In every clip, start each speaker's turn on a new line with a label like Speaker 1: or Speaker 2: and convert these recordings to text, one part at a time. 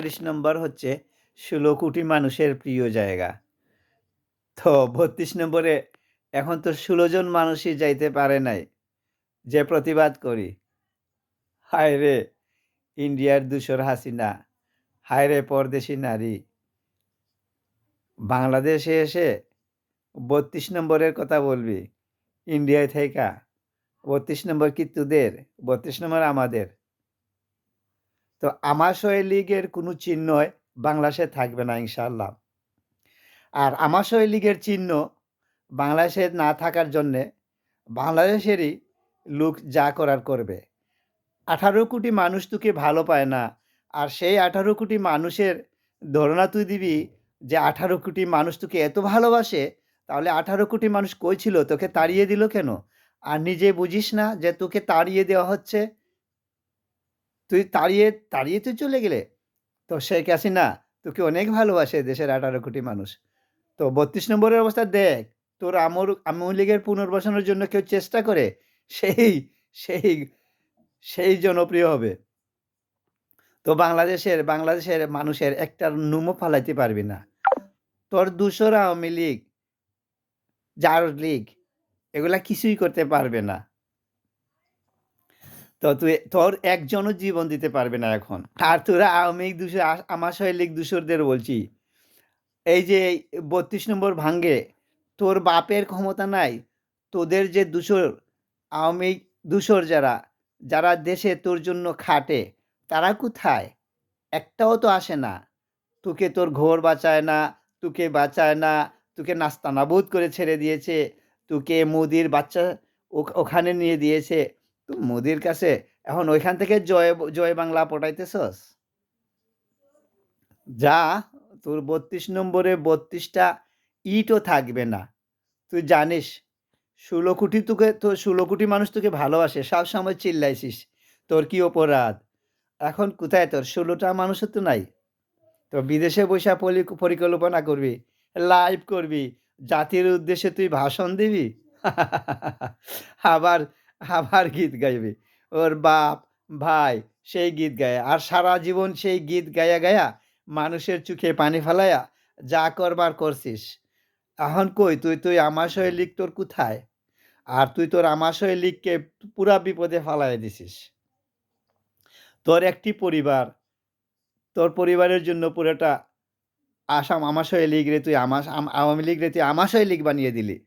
Speaker 1: বত্রিশ নম্বর হচ্ছে ষোলো কোটি মানুষের প্রিয় জায়গা। তো বত্রিশ নম্বরে এখন তো ষোলো জন মানুষই যাইতে পারে নাই। যে প্রতিবাদ করি, হায় রে, ইন্ডিয়ার দূষর হাসিনা, হায় রে পরদেশি নারী। বাংলাদেশে এসে বত্রিশ নম্বরের কথা বলবি, ইন্ডিয়ায় থেকে বত্রিশ নম্বর কি তোদের, বত্রিশ নম্বর আমাদের। তো আমাশয় লীগের কোনো চিহ্নই বাংলাদেশে থাকবে না, ইনশাআল্লাহ। আর আমাশয় লীগের চিহ্ন বাংলাদেশে না থাকার জন্যে বাংলাদেশেরই লোক যা করার করবে। আঠারো কোটি মানুষ তোকে ভালো পায় না, আর সেই আঠারো কোটি মানুষের ধারণা তুই দিবি যে আঠারো কোটি মানুষ তোকে এত ভালোবাসে, তাহলে আঠারো কোটি মানুষ কই ছিল? তোকে তাড়িয়ে দিল কেন? আর নিজে বুঝিস না যে তোকে তাড়িয়ে দেওয়া হচ্ছে তুই তাড়িয়ে তাড়িয়ে তুই চলে গেলে। তো শেখ হাসিনা তোকে অনেক ভালোবাসে দেশের আঠারো কোটি মানুষ। তো বত্রিশ নম্বরের অবস্থা দেখ, তোর আমর, আওয়ামী লীগের পুনর্বাসনের জন্য কেউ চেষ্টা করে, সেই সেই সেই জনপ্রিয় হবে। তো বাংলাদেশের বাংলাদেশের মানুষের একটা নুমো ফালাইতে পারবি না। তোর দুশোর আওয়ামী লীগ জার লীগ, এগুলা কিছুই করতে পারবে না। তো তুই, তোর একজনও জীবন দিতে পারবে না এখন। আর তোরা আওয়ামী লীগ আমার সহ লীগ দুশোরদের বলছি, এই যে বত্রিশ নম্বর ভাঙ্গে তোর বাপের ক্ষমতা নাই, তোদের যে দুশোর, আওয়ামী দুশোর যারা যারা দেশে তোর জন্য খাটে, তারা কোথায়? একটাও তো আসে না। তোকে তোর ঘোর বাঁচায় না, তোকে বাঁচায় না, তোকে নাস্তানাবুদ করে ছেড়ে দিয়েছে, তোকে মোদির বাচ্চা ওখানে নিয়ে দিয়েছে মোদির কাছে এখন ওইখান থেকে জয় জয় বাংলা পটাইতেছস? যা তোর বত্রিশ নম্বরে বত্রিশটা ইটও থাকবে না। তুই জানিস, ষোলো কোটি তোকে, তো ষোলো কোটি মানুষ তোকে ভালোবাসে সব সময় চিল্লাইছিস। তোর কি অপরাধ? এখন কোথায় তোর? ষোলোটা মানুষও তো নাই। তো বিদেশে বসে পলি- পরিকল্পনা করবি লাইভ করবি, জাতির উদ্দেশ্যে তুই ভাষণ দিবি? আবার আবার গীত গাইবি। ওর বাপ, ভাই সেই গীত গায়। আর সারা জীবন সেই গীত গায়া গায়া মানুষের চোখে পানি ফেলায়া যা করবার করছিস। এখন কই? তুই তুই আমাশয় লিগ তোর কোথায়? আর তুই তোর আমাশয় লিগকে পুরা বিপদে ফালাই দিছিস। তোর একটি পরিবার। তোর পরিবারের জন্য পুরোটা আসাম আমাশয় লীগ রে তুই আমাস আম- আওয়ামী লীগ রে তুই আমাশয় লীগ বানিয়ে দিলি।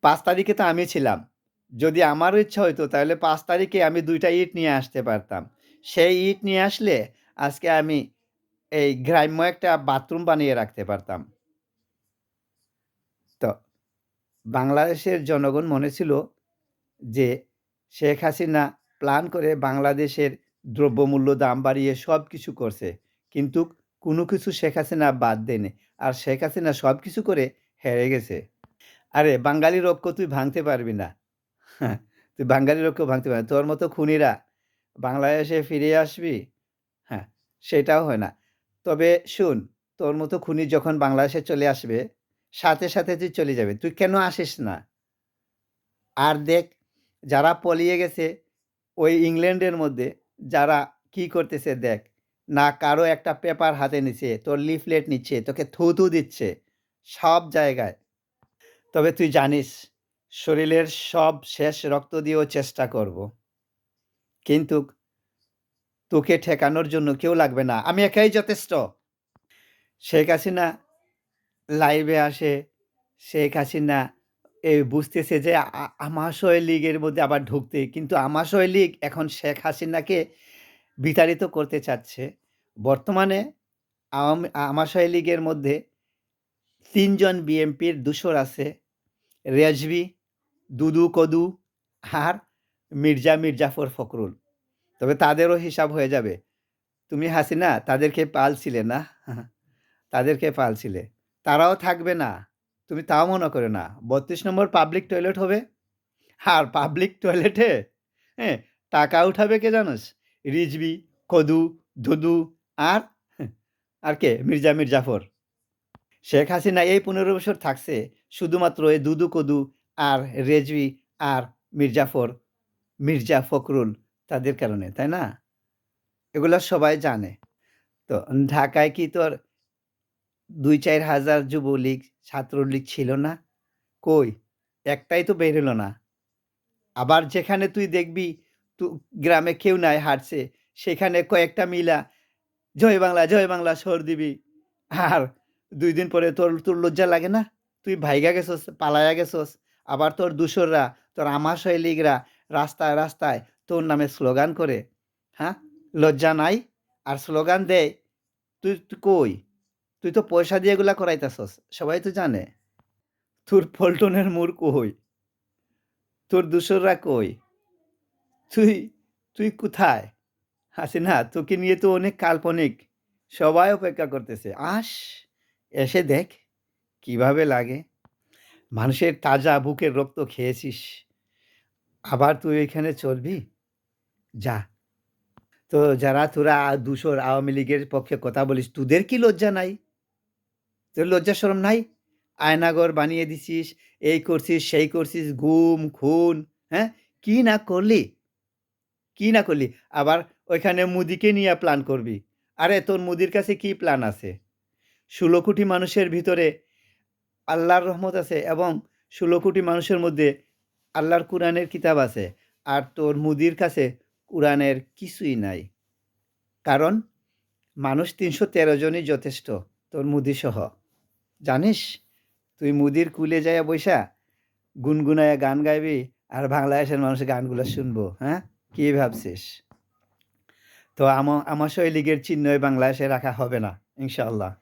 Speaker 1: পাঁচ তারিখে তো আমি ছিলাম। যদি আমার ইচ্ছা হইতো, তাহলে পাঁচ তারিখে আমি দুইটা ইট নিয়ে আসতে পারতাম। সেই ইট নিয়ে আসলে আজকে আমি এই গ্রাম্য একটা বাথরুম বানিয়ে রাখতে পারতাম। তো বাংলাদেশের জনগণ মনে ছিল যে শেখ হাসিনা প্ল্যান করে বাংলাদেশের দ্রব্যমূল্য দাম বাড়িয়ে সব কিছু করছে। কিন্তু কোনো কিছু শেখ হাসিনা বাদ দেয়নি। আর শেখ হাসিনা সব কিছু করে হেরে গেছে। আরে বাঙালি রক্ষ তুই ভাঙতে পারবি না। হ্যাঁ, তুই বাঙালি রক্ষ ভাঙতে পারবি তোর মতো খুনিরা বাংলাদেশে ফিরে আসবি হ্যাঁ সেটাও হয় না। তবে শুন তোর মতো খুনি যখন বাংলাদেশে চলে আসবে সাথে সাথে তুই চলে যাবে। তুই কেন আসিস না? আর দেখ যারা পলিয়ে গেছে ওই ইংল্যান্ডের মধ্যে যারা কি করতেছে দেখ না কারও একটা পেপার হাতে নিচ্ছে তোর লিফলেট নিচ্ছে তোকে থুতু দিচ্ছে সব জায়গায়। তবে তুই জানিস শরীরের সব শেষ রক্ত দিয়েও চেষ্টা করব। কিন্তু তোকে ঠেকানোর জন্য কেউ লাগবে না। আমি একাই যথেষ্ট। শেখ হাসিনা লাইভে আসে। শেখ হাসিনা এই বুঝতেছে যে আমাশয় লীগের মধ্যে আবার ঢুকতে। কিন্তু আমাশয় লীগ এখন শেখ হাসিনাকে বিতাড়িত করতে চাচ্ছে। বর্তমানে আমাশয় লীগের মধ্যে তিনজন বিএমপির দূষর আছে। রেজবি দুদু, কদু আর মির্জা, মির্জাফর ফখরুল। তবে তাদেরও হিসাব হয়ে যাবে। তুমি হাসিনা, তাদেরকে পালছিলে না? তাদেরকে পালছিলে। তারাও থাকবে না। তুমি তাও মনে করো না। বত্রিশ নম্বর পাবলিক টয়লেট হবে? আর পাবলিক টয়লেটে হ্যাঁ টাকা উঠাবে কে জানোস? রিজবি কদু ধুদু আর আর কে? মির্জা, মির্জাফর। শেখ হাসিনা এই পনেরো বছর থাকছে। শুধুমাত্র এই দুদু, কদু আর রেজবি আর মির্জাফর মির্জা ফখরুল তাদের কারণে তাই না এগুলো সবাই জানে তো ঢাকায় কি তোর ২-৪ হাজার যুবলীগ, ছাত্রলীগ ছিল না? কই? একটাই তো বের হলো না। আবার যেখানে তুই দেখবি তু গ্রামে কেউ নাই হাঁটছে, সেখানে কয়েকটা মিলা জয় বাংলা, জয় বাংলা স্বর দিবি। আর দুই দিন পরে তোর তোর লজ্জা লাগে না? তুই ভাইগা গেছস, পালাইয়া গেছস। আবার তোর দোসররা, তোর আমাশয় লীগরা রাস্তায়, রাস্তায় তোর নামে স্লোগান করে। হ্যাঁ? লজ্জা নাই? আর স্লোগান দেয়, তুই কই? তুই তো পয়সা দিয়ে এগুলা করাইতেছস। সবাই তো জানে। তোর পল্টনের মুর কই? তোর দোসররা কই? তুই তুই কোথায়? হাসিনা তোকে নিয়ে তো অনেক কাল্পনিক। সবাই অপেক্ষা করতেছে। আস, এসে দেখ কীভাবে লাগে। মানুষের তাজা বুকের রক্ত খেয়েছিস। আবার তুই এখানে চলবি? যা। তো যারা তোরা দূষর আওয়ামী লীগের পক্ষে কথা বলিস, তোদের কি লজ্জা নাই? তোর লজ্জা শরম নাই? আয়নাগর বানিয়ে দিছিস, এই করছিস, সেই করছিস, গুম, খুন, হ্যাঁ? কি না করলি? কি না করলি? আবার ওইখানে মুদিকে নিয়ে প্ল্যান করবি। আরে তোর মুদির কাছে কি প্ল্যান আছে? ১৬ কোটি মানুষের ভিতরে আল্লাহর রহমত আছে এবং ১৬ কোটি মানুষের মধ্যে আল্লাহর কুরআনের কিতাব আছে। আর তোর মুদির কাছে কুরআনের কিছুই নাই। কারণ মানুষ ৩১৩ জনই যথেষ্ট, তোর মোদিসহ। জানিস? তুই মুদির কুলে যাইয়া বইসা গুনগুনাইয়া গান গাইবি আর বাংলাদেশের মানুষ গানগুলো শুনব, হ্যাঁ? কি ভাবছিস? তো আমা আমাশয় লীগের চিহ্ন এই বাংলাদেশে রাখা হবে না, ইনশাআল্লাহ।